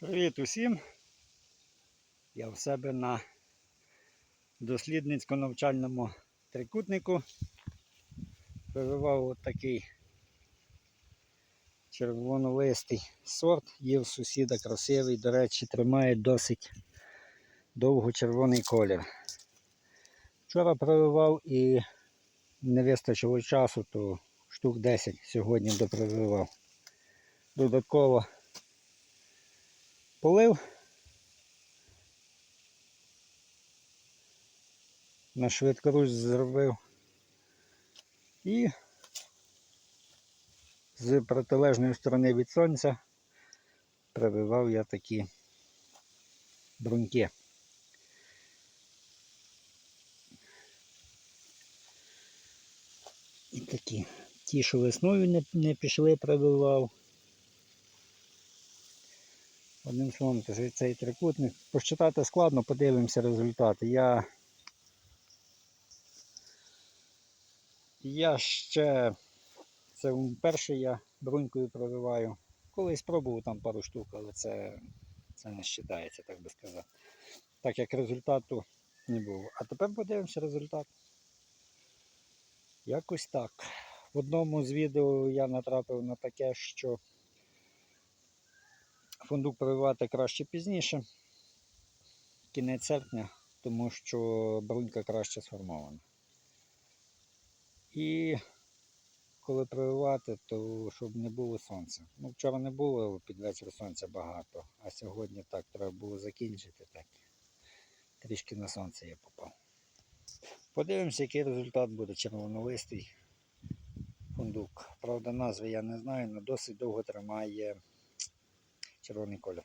Привіт усім! Я в себе на дослідницько-навчальному трикутнику прививав от такий червонолистий сорт. Є в сусіда красивий, до речі, тримає досить довго червоний колір. Вчора прививав і не вистачило часу, то штук 10 сьогодні допрививав. Додатково полив. На швидкоруч зробив. І з протилежної сторони від сонця прививав я такі бруньки. І такі. Ті, що весною не, не пішли, прививав. Одним словом, це- цей трикутник. Посчитати складно, подивимося результати. Я, я ще це перше я брунькою провиваю. Колись пробував там пару штук, але це, це не вважається, так би сказати. Так як результату не було. А тепер подивимося результат. Якось так. В одному з відео я натрапив на таке, що фундук прививати краще пізніше, кінець серпня, тому що брунька краще сформована. І коли прививати, то щоб не було сонця. Ну, вчора не було під вечір сонця багато, а сьогодні так треба було закінчити. Так. Трішки на сонце я попав. Подивимося, який результат буде червонолистий фундук. Правда, назви я не знаю, але досить довго тримає червоний колір.